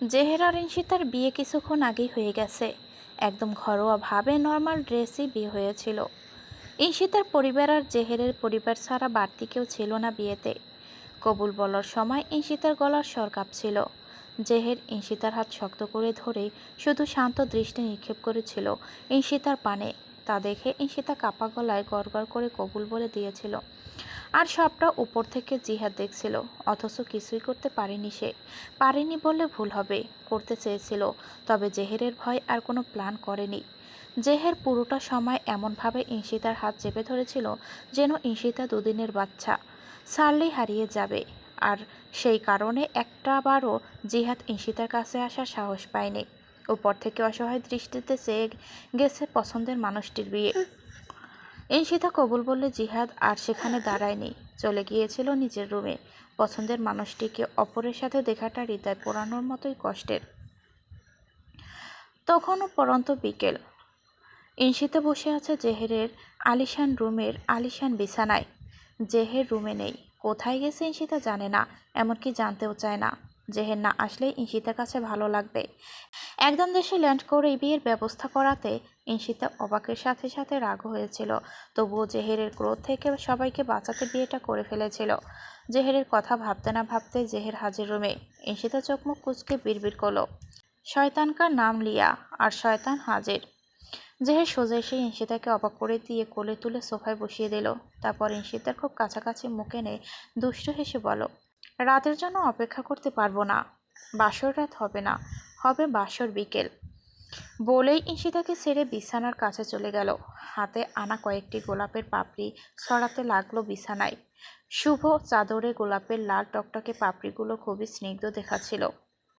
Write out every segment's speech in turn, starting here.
জেহের আর ইনশিতার বিয়ে কিছুক্ষণ আগেই হয়ে গেছে। একদম ঘরোয়াভাবে নর্মাল ড্রেসই বিয়ে হয়েছিল। ইনশিতার পরিবার আর জেহেরের পরিবার ছাড়া বাড়তি কেউ ছিল না বিয়েতে। কবুল বলার সময় ইনশিতার গলার স্বর কাঁপছিল। জেহের ইনশিতার হাত শক্ত করে ধরে শুধু শান্ত দৃষ্টি নিক্ষেপ করেছিল ইনশিতার পানে। তা দেখে ইনশিতা কাপা গলায় গড়গড় করে কবুল বলে দিয়েছিল। আর সবটা উপর থেকে জিহাদ দেখছিল, অথচ কিছুই করতে পারেনি সে। পারেনি বললে ভুল হবে, করতে চেয়েছিল, তবে জেহেরের ভয় আর কোনো প্ল্যান করেনি। জেহের পুরোটা সময় এমনভাবে ইনশিতার হাত চেপে ধরেছিল, যেন ইনশিতা দুদিনের বাচ্চা, সারলেই হারিয়ে যাবে। আর সেই কারণে একটাবারও জিহাদ ইনশিতার কাছে আসার সাহস পায়নি। উপর থেকে অসহায় দৃষ্টিতে চেয়ে গেছে পছন্দের মানুষটির বিয়ে। ইনশিতা কবুল বললে জিহাদ আর সেখানে দাঁড়ায়নি। চলে গিয়েছিল নিজের রুমে। পছন্দের মানুষটিকে অপরের সাথে দেখাটা হৃদয় পোড়ানোর মতোই কষ্টের। তখনও পরন্ত বিকেল। ইনশিতে বসে আছে জেহেরের আলিশান রুমের আলিশান বিছানায়। জেহের রুমে নেই। কোথায় গেছে ইনশিতা জানে না, এমনকি জানতেও চায় না। জেহের না আসলে ইনশিতার কাছে ভালো লাগবে। একদম দেশে ল্যান্ড করে বিয়ের ব্যবস্থা করাতে ইনশিতা অবাকের সাথে সাথে রাগ হয়েছিল। তবুও জেহেরের ক্রোধ থেকে সবাইকে বাঁচাতে বিয়েটা করে ফেলেছিল। জেহেরের কথা ভাবতে না ভাবতে জেহের হাজির রুমে ইনশিতা চোখ মুখ কুচকে বিড়বিড় করল শয়তানকার নাম লিয়া? আর শয়তান হাজির? জেহের সোজা এসে ইনশিতাকে অবাক করে দিয়ে কোলে তুলে সোফায় বসিয়ে দিল। তারপর ইনশিতার খুব কাছাকাছি মুখে এনে দুষ্ট হেসে বলো রাতের জন্য অপেক্ষা করতে পারব না। বাসর রাত হবে না, হবে বাসর বিকেল। বলেই ইনশিতাকে ছেড়ে বিছানার কাছে চলে গেল। হাতে আনা কয়েকটি গোলাপের পাপড়ি ছড়াতে লাগল বিছানায়। শুভ চাদরে গোলাপের লাল টকটকে পাপড়িগুলো খুবই স্নিগ্ধ দেখাচ্ছিল।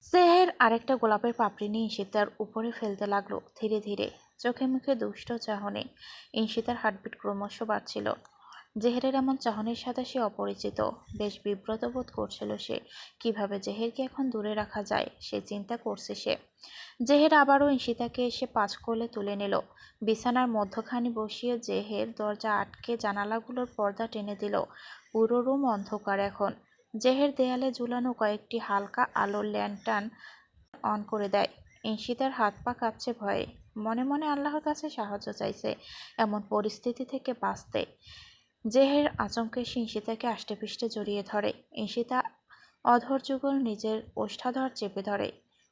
সেহের আরেকটা গোলাপের পাপড়ি নিয়ে ইনশিতার উপরে ফেলতে লাগল ধীরে ধীরে। চোখে মুখে দুষ্ট চাহনি। ইনশিতার হার্টবিট ক্রমশ বাড়ছিল। জেহেরের এমন চাহনির সাথে সে অপরিচিত। বেশ বিব্রত বোধ করছিল সে। কীভাবে জেহেরকে এখন দূরে রাখা যায়, সে চিন্তা করছে সে। জেহের আবারও ইশিতাকে এসে পাঁচ কোলে তুলে নিল। বিছানার মধ্যখানি বসিয়ে জেহের দরজা আটকে জানালাগুলোর পর্দা টেনে দিল। পুরো রুম অন্ধকার এখন। জেহের দেয়ালে ঝুলানো কয়েকটি হালকা আলোর ল্যান্টার্ন অন করে দেয়। ইনশিতার হাত পা কাঁপছে ভয়ে। মনে মনে আল্লাহর কাছে সাহায্য চাইছে, এমন পরিস্থিতি থেকে বাঁচতে। জেহের আচমকে ইনশিতাকে আষ্টেপৃষ্টে জড়িয়ে ধরে। ইনশিতা অধর যুগল নিজের ওষ্ঠাধর চেপে ধরে।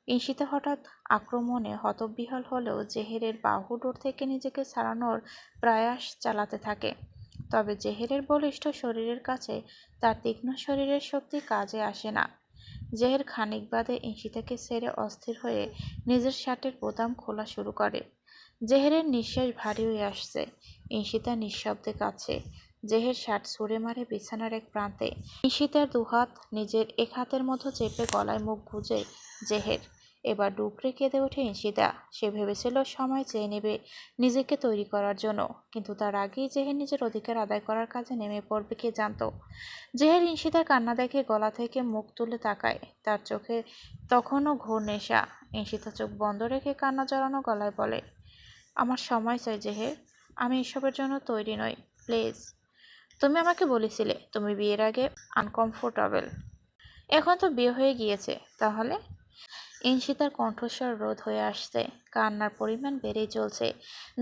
ইনশিতা হঠাৎ আক্রমণে হতবিহল হলেও জেহেরের বাহুডোর থেকে নিজেকে ছাড়ানোর প্রয়াস চালাতে থাকে। তবে জেহেরের বলিষ্ঠ শরীরের কাছে তার তীক্ষ্ণ শরীরের শক্তি কাজে আসে না। জেহের খানিক বাদে ইনশিতাকে ছেড়ে অস্থির হয়ে নিজের শার্টের বোতাম খোলা শুরু করে। জেহেরের নিঃশ্বাস ভারী হয়ে আসছে। ইনশিতা নিঃশব্দে কাছে জেহের শার্ট ছুঁড়ে মারে বিছানার এক প্রান্তে। ঈশিতার দুহাত নিজের এক হাতের মতো চেপে গলায় মুখ গুজে জেহের। এবার ডুকরে কেঁদে ওঠে ঈশিতা সে ভেবেছিল সময় চেয়ে নেবে নিজেকে তৈরি করার জন্য, কিন্তু তার আগেই জেহের নিজের অধিকার আদায় করার কাজে নেমে পড়বে কে জানত। জেহের ঈশিতার কান্না দেখে গলা থেকে মুখ তুলে তাকায়। তার চোখে তখনও ঘোর নেশা। ঈশিতা চোখ বন্ধ রেখে কান্না জড়ানো গলায় বলে, আমার সময় চাই জেহের। আমি এসবের জন্য তৈরি নই, প্লিজ। তুমি আমাকে বলেছিলে তুমি বিয়ের আগে আনকমফোর্টেবল এখন তো বিয়ে হয়ে গিয়েছে, তাহলে? ইনশিতার কণ্ঠস্বর রোধ হয়ে আসছে, কান্নার পরিমাণ বেড়েই চলছে।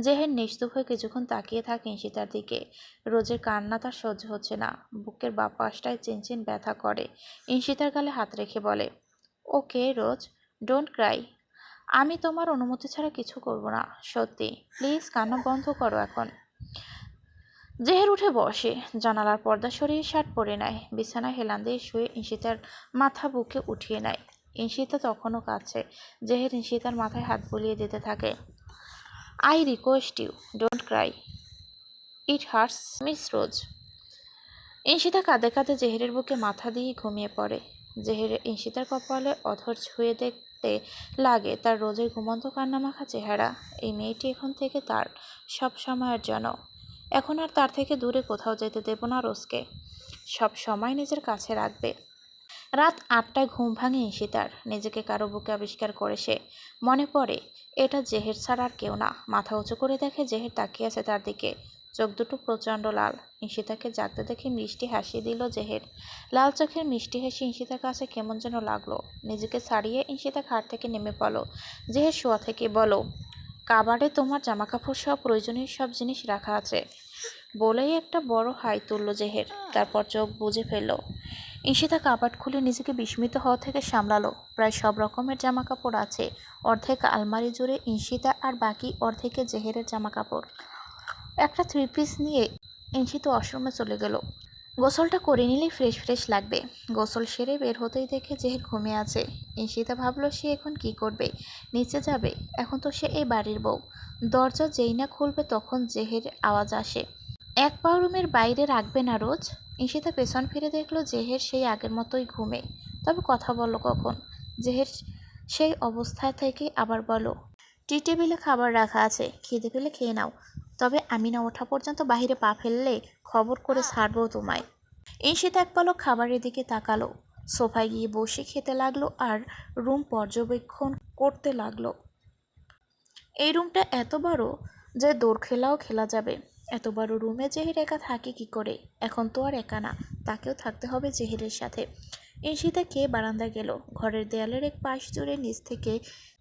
জেহের নিস্তুপ হয়ে কিছুক্ষণ তাকিয়ে থাকে ইনশিতার দিকে। রোজের কান্না তার সহ্য হচ্ছে না, বুকের বা পাশটায় চিনচিন ব্যথা করে। ইনশিতার গালে হাত রেখে বলে, ওকে রোজ, ডোন্ট ক্রাই। আমি তোমার অনুমতি ছাড়া কিছু করব না, সত্যি। প্লিজ কান্না বন্ধ করো এখন। জেহের উঠে বসে। জানালার পর্দা সরিয়ে শার্ট পরে নেয়। বিছানায় হেলান দিয়ে শুয়ে ইনশিতার মাথা বুকে উঠিয়ে নেয়। ইনশিতা তখনও কাছে জেহের ইনশিতার মাথায় হাত বুলিয়ে দিতে থাকে। I request you, don't cry. It hurts Miss Rose. Inshita কাঁদে কাঁদে জেহেরের বুকে মাথা দিয়ে ঘুমিয়ে পড়ে। জেহের ইনশিতার কপালে অধর ছুঁয়ে দেখতে লাগে তার রোজের ঘুমন্ত কান্নামাখা চেহারা। এই মেয়েটি এখন থেকে তার সব সময়ের জন্য এখন আর তার থেকে দূরে কোথাও যেতে দেব না রোজকে। সব সময় নিজের কাছে রাখবে। রাত আটটায় ঘুম ভাঙে ঈশিতার। নিজেকে কারও বুকে আবিষ্কার করে সে। মনে পড়ে, এটা জেহের ছাড়া আর কেউ না। মাথা উঁচু করে দেখে জেহের তাকিয়ে আছে তার দিকে। চোখ দুটো প্রচণ্ড লাল। ঈশিতাকে জাগতে দেখে মিষ্টি হাসি দিল জেহের। লাল চোখের মিষ্টি হাসি ঈশিতার কাছে কেমন যেন লাগল। নিজেকে ছাড়িয়ে ঈশিতা খাট থেকে নেমে পড়ো জেহের শোয়া থেকে বলো কাবারে তোমার জামাকাপড় সহ প্রয়োজনীয় সব জিনিস রাখা আছে। বলেই একটা বড় হাই তুলল জেহের। তারপর চোখ বুজে ফেলল। ঈশিতা কাবাট খুলে নিজেকে বিস্মিত হওয়া থেকে সামলালো। প্রায় সব রকমের জামা কাপড় আছে। অর্ধেক আলমারি জুড়ে ঈশিতা আর বাকি অর্ধেকে জেহেরের জামা কাপড় একটা থ্রি পিস নিয়ে ঈশিত ওয়াশরুমে চলে গেল। গোসলটা করে নিলেই ফ্রেশ ফ্রেশ লাগবে। গোসল সেরে বের হতেই দেখে জেহের ঘুমিয়ে আছে। ঈশিতা ভাবলো, সে এখন কি করবে? নিচে যাবে? এখন তো সে এই বাড়ির বউ। দরজা যেই না খুলবে তখন জেহের আওয়াজ আসে। এক পা রুমের বাইরে রাখবে না রোজ? ঈশিতা পেছন ফিরে দেখল, জেহের সেই আগের মতোই ঘুমে। তবে কথা বলো কখন? জেহের সেই অবস্থায় থেকে আবার বলো, টি টেবিলে খাবার রাখা আছে। খিদে পেলে খেয়ে নাও। তবে আমি না ওঠা পর্যন্ত বাইরে পা ফেললে খবর করে ছাড়বো তোমায়। ঈশিতা এক পলক খাবারের দিকে তাকালো। সোফায় গিয়ে বসে খেতে লাগল আর রুম পর্যবেক্ষণ করতে লাগল। এই রুমটা এত বড় যে দৌড় খেলাও খেলা যাবে। এত বড় রুমে জেহের একা থাকে কি করে? এখন তো আর একা না, তাকেও থাকতে হবে জেহেরের সাথে। ঈশিতা কে বারান্দা গেল। ঘরের দেয়ালের এক পাশ জুড়ে নিচ থেকে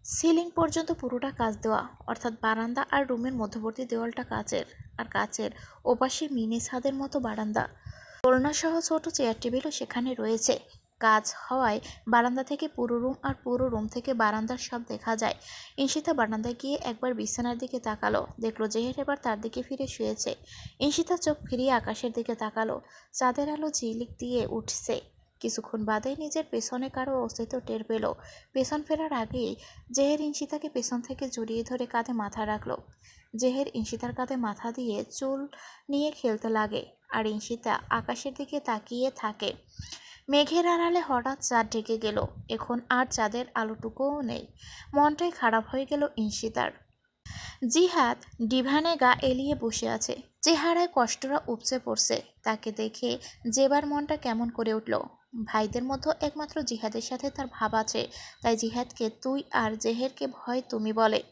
সিলিং পর্যন্ত পুরোটা কাজ দেওয়া, অর্থাৎ বারান্দা আর রুমের মধ্যবর্তী দেওয়ালটা কাচের, আর কাচের ওপাশে মিনি ছাদের মতো বারান্দা। দোলনা সহ ছোট চেয়ার টেবিলও সেখানে রয়েছে। কাজ হওয়ায় বারান্দা থেকে পুরো রুম আর পুরো রুম থেকে বারান্দার সব দেখা যায়। ঈশিতা বারান্দায় গিয়ে একবার বিছানার দিকে তাকালো, দেখল জেহের এবার তার দিকে ফিরে শুয়েছে। ঈশিতা চোখ ফিরিয়ে আকাশের দিকে তাকালো, চাঁদের আলো ঝিলিক দিয়ে উঠছে। কিছুক্ষণ বাদেই নিজের পেছনে কারও অস্তিত্ব টের পেল। পেছন ফেরার আগেই জেহের ঈশিতাকে পেছন থেকে জড়িয়ে ধরে কাঁধে মাথা রাখল। জেহের ঈশিতার কাঁধে মাথা দিয়ে চুল নিয়ে খেলতে লাগে আর ঈশিতা আকাশের দিকে তাকিয়ে থাকে। মেঘের আড়ালে হঠাৎ চাঁদ ঢেকে গেল। এখন আর চাঁদের আলোটুকুও নেই। মনটাই খারাপ হয়ে গেল ঈশিতার জিহাদ ডিভানে গা এলিয়ে বসে আছে। চেহারায় কষ্টরা উপচে পড়ছে। তাকে দেখে যেবার মনটা কেমন করে উঠল। ভাইদের মধ্যে একমাত্র জিহাদের সাথে তার ভাব আছে, তাই জিহাদকে তুই আর জেহেরকে ভয় তুমি বলে।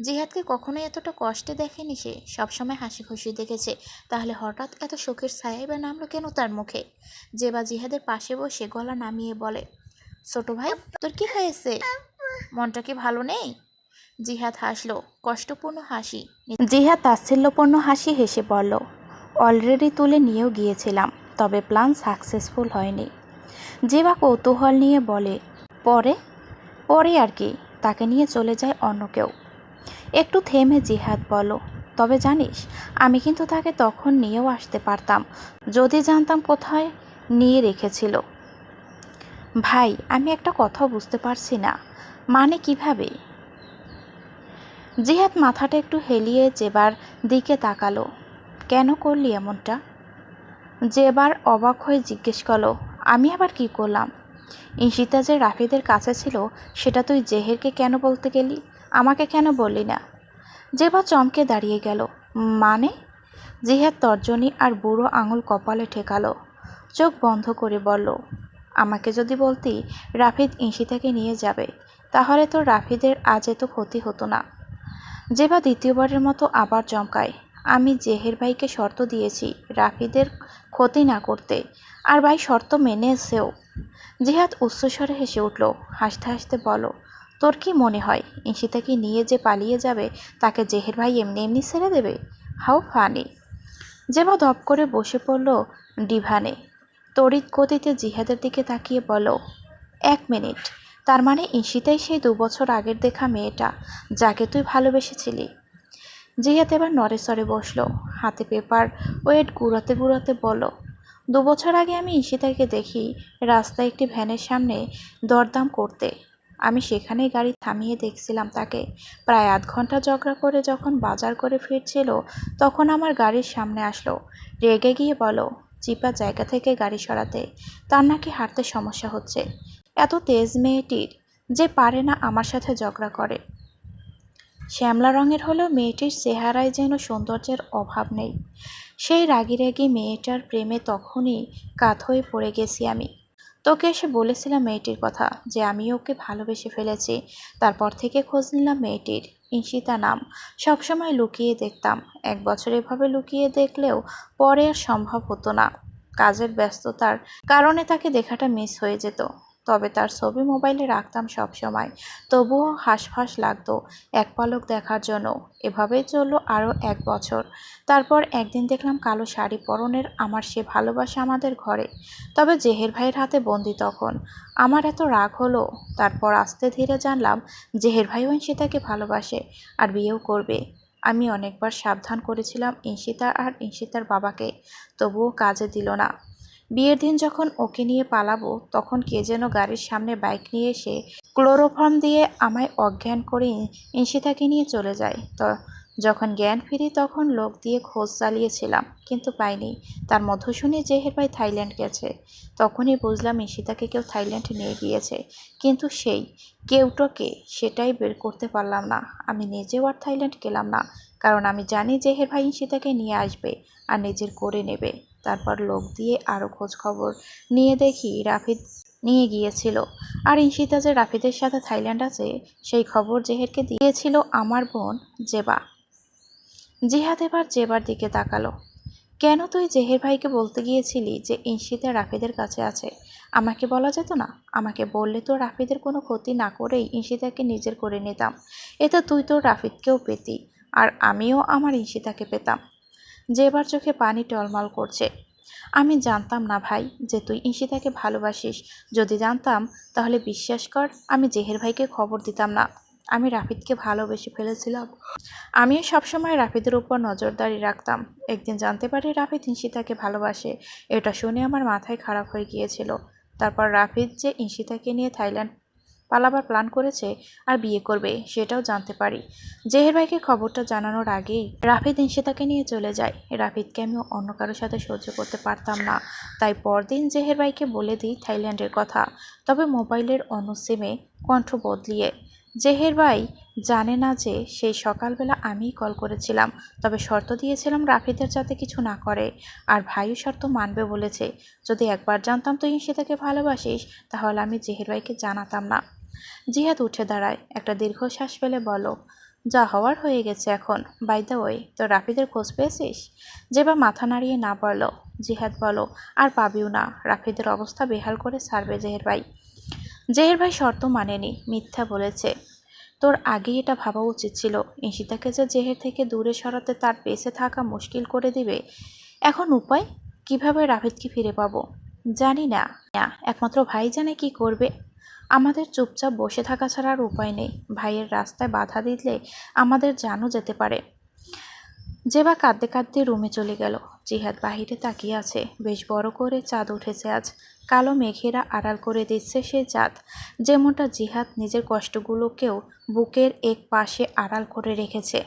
জিহাদকে কখনোই এতটা কষ্টে দেখেনি সে, সবসময় হাসি খুশি দেখেছে, তাহলে হঠাৎ এত শোকের ছায়াই বা নামলো কেন তার মুখে? যে বা জিহাদের পাশে বসে গলা নামিয়ে বলে, ছোট ভাই, তোর কি হয়েছে? মনটা কি ভালো নেই? জিহাদ হাসলো, কষ্টপূর্ণ হাসি। জিহাদ তাচ্ছিল্যপূর্ণ হাসি হেসে পড়ল, অলরেডি তুলে নিয়েও গিয়েছিলাম। তবে প্ল্যান সাকসেসফুল হয়নি। যে বা কৌতূহল নিয়ে বলে, পরে? পরে আর কি, তাকে নিয়ে চলে যায় অন্য কেউ। একটু থেমে জিহাদ বলো, তবে জানিস, আমি কিন্তু তাকে তখন নিয়েও আসতে পারতাম, যদি জানতাম কোথায় নিয়ে রেখেছিল। ভাই, আমি একটা কথা বুঝতে পারছি না মানে কীভাবে? জিহাদ মাথাটা একটু হেলিয়ে যেবার দিকে তাকালো। কেন করলি এমনটা? যেবার অবাক হয়ে জিজ্ঞেস করল, আমি আবার কি করলাম? ঈশিতা যে রাফিদের কাছে ছিল, সেটা তুই জেহেরকে কেন বলতে গেলি? আমাকে কেন বললি না? যেবার চমকে দাঁড়িয়ে গেল। মানে? জিহাদ তর্জনী আর বুড়ো আঙুল কপালে ঠেকালো। চোখ বন্ধ করে বলল, আমাকে যদি বলতি রাফিদ ঈশিতাকে নিয়ে যাবে, তাহলে তো রাফিদের আজ এত ক্ষতি হতো না। যেবা দ্বিতীয়বারের মতো আবার চমকায়। আমি জেহের ভাইকে শর্ত দিয়েছি রাফিদের ক্ষতি না করতে। আর ভাই শর্ত মেনেছেও জিহাদ উচ্চস্বরে হেসে উঠল, হাসতে হাসতে বলো, তোর কি মনে হয় ঈশিতাকে নিয়ে যে পালিয়ে যাবে তাকে জেহের ভাই এমনি এমনি ছেড়ে দেবে? How funny! যেবা ধপ করে বসে পড়ল ডিভানে। তড়িৎ গতিতে জিহাদের দিকে তাকিয়ে বলো, এক মিনিট। তার মানে ঈশিতাই সেই দু বছর আগের দেখা মেয়েটা, যাকে তুই ভালোবেসেছিলি। জিহাদ এবার নড়েসরে বসল। হাতে পেপার ওয়েট গুড়াতে গুড়াতে বলো দু বছর আগে আমি ঈশিতাকে দেখি রাস্তায় একটি ভ্যানের সামনে দরদাম করতে। আমি সেখানেই গাড়ি থামিয়ে দেখছিলাম তাকে। প্রায় আধ ঘণ্টা ঝগড়া করে যখন বাজার করে ফিরছিল, তখন আমার গাড়ির সামনে আসলো। রেগে গিয়ে বলো চিপা জায়গা থেকে গাড়ি সরাতে, তার নাকি হাঁটতে সমস্যা হচ্ছে। এত তেজ মেয়েটির যে পারে না আমার সাথে ঝগড়া করে। শ্যামলা রঙের হলেও মেয়েটির চেহারায় যেন সৌন্দর্যের অভাব নেই। সেই রাগি রাগি মেয়েটার প্রেমে তখনই কাত হয়ে পড়ে গেছি আমি। তোকে এসে বলেছিলাম মেয়েটির কথা যে আমি ওকে ভালোবেসে ফেলেছি। তারপর থেকে খোঁজ নিলাম মেয়েটির। ঈশিতা নাম। সবসময় লুকিয়ে দেখতাম। এক বছর এভাবে লুকিয়ে দেখলেও পরে আর সম্ভব হতো না। কাজের ব্যস্ততার কারণে তাকে দেখাটা মিস হয়ে যেত। তবে তার ছবি মোবাইলে রাখতাম সব সময়। তবুও হাঁসফাঁস লাগতো এক পলক দেখার জন্য। এভাবেই চলল আরও এক বছর। তারপর একদিন দেখলাম কালো শাড়ি পরনের আমার সে ভালোবাসা আমাদের ঘরে। তবে জেহের ভাইয়ের হাতে বন্দি তখন। আমার এত রাগ হলো। তারপর আস্তে ধীরে জানলাম জেহের ভাইও ঈশিতাকে ভালোবাসে আর বিয়েও করবে। আমি অনেকবার সাবধান করেছিলাম ঈশিতা আর ঈশিতার বাবাকে। তবুও কাজে দিল না। বিয়ের দিন যখন ওকে নিয়ে পালাবো, তখন কে যেন গাড়ির সামনে বাইক নিয়ে এসে ক্লোরোফর্ম দিয়ে আমায় অজ্ঞান করে ঈশিতাকে নিয়ে চলে যায়। তো যখন জ্ঞান ফিরি, তখন লোক দিয়ে খোঁজ চালিয়েছিলাম, কিন্তু পাইনি। তার মধ্য শুনে জেহের ভাই থাইল্যান্ড গেছে। তখনই বুঝলাম ঈশিতাকে কেউ থাইল্যান্ড নিয়ে গিয়েছে। কিন্তু সেই কেউটোকে সেটাই বের করতে পারলাম না। আমি নিজেও আর থাইল্যান্ড গেলাম না, কারণ আমি জানি জেহের ভাই ঈশিতাকে নিয়ে আসবে আর নিজের করে নেবে। তারপর লোক দিয়ে আরও খোঁজ খবর নিয়ে দেখি রাফিদ নিয়ে গিয়েছিল। আর ঈশিতা যে রাফিদের সাথে থাইল্যান্ড আছে, সেই খবর জেহেরকে দিয়েছিল আমার বোন জেবা। জিহাদ এবার জেবার দিকে তাকালো। কেন তুই জেহের ভাইকে বলতে গিয়েছিলি যে ঈশিতা রাফিদের কাছে আছে? আমাকে বলা যেত না? আমাকে বললে তো রাফিদের কোনো ক্ষতি না করেই ঈশিতাকে নিজের করে নিতাম। এতে তুই তো রাফিদকেও পেতি, আর আমিও আমার ঈশিতাকে পেতাম। যে এবার চোখে পানি টলমল করছে। আমি জানতাম না ভাই যে তুই ঈশিতাকে ভালোবাসিস। যদি জানতাম, তাহলে বিশ্বাস কর, আমি জেহের ভাইকে খবর দিতাম না। আমি রাফিদকে ভালোবেসে ফেলেছিলাম। আমিও সবসময় রাফিদের উপর নজরদারি রাখতাম। একদিন জানতে পারি রাফিদ ঈশিতাকে ভালোবাসে। এটা শুনে আমার মাথায় খারাপ হয়ে গিয়েছিল। তারপর রাফিদ যে ঈশিতাকে নিয়ে থাইল্যান্ড পালাবার প্ল্যান করেছে আর বিয়ে করবে, সেটাও জানতে পারি। জেহের ভাইকে খবরটা জানানোর আগেই রাফিদ ঈশিতাকে নিয়ে চলে যায়। রাফিদকে আমি অন্য কারোর সাথে সহ্য করতে পারতাম না। তাই পরদিন জেহের ভাইকে বলে দিই থাইল্যান্ডের কথা, তবে মোবাইলের অন্য সিমে কণ্ঠ বদলিয়ে, জেহের ভাই জানে না যে সেই সকালবেলা আমিই কল করেছিলাম, তবে শর্ত দিয়েছিলাম রাফিদের যাতে কিছু না করে, আর ভাইও শর্ত মানবে বলেছে। যদি একবার জানতাম তুই ঈশিতাকে ভালোবাসিস, তাহলে আমি জেহের ভাইকে জানাতাম না। জিহাদ উঠে দাঁড়ায়। একটা দীর্ঘশ্বাস ফেলে বলো যা হওয়ার হয়ে গেছে এখন। বাই দ্য ওয়ে তো রাফিদের খোঁজ পেয়েছিস? যেবা মাথা নাড়িয়ে না বলল। জিহাদ বলো আর পাবিও না। রাফিদের অবস্থা বেহাল করে ছাড়বে জেহের ভাই। জেহের ভাই শর্ত মানেনি মিথ্যা বলেছে। তোর আগেই এটা ভাবা উচিত ছিল। ঈশিতাকে যে জেহের থেকে দূরে সরাতে তার বেঁচে থাকা মুশকিল করে দিবে এখন উপায়? কীভাবে রাফিদকে ফিরে পাবো? জানি না, একমাত্র ভাই জানে কি করবে? আমাদের চুপচাপ বসে থাকা ছাড়া আর উপায় নেই। ভাইয়ের রাস্তায় বাধা দিলে আমাদের জানও যেতে পারে। যে বা কাঁদতে কাঁদতে রুমে চলে গেল। জিহাদ বাহিরে তাকিয়ে আছে। বেশ বড় করে চাঁদ উঠেছে আজ। কালো মেঘেরা আড়াল করে দিচ্ছে সেই চাঁদ। যেমনটা জিহাদ নিজের কষ্টগুলোকেও বুকের এক পাশে আড়াল করে রেখেছে।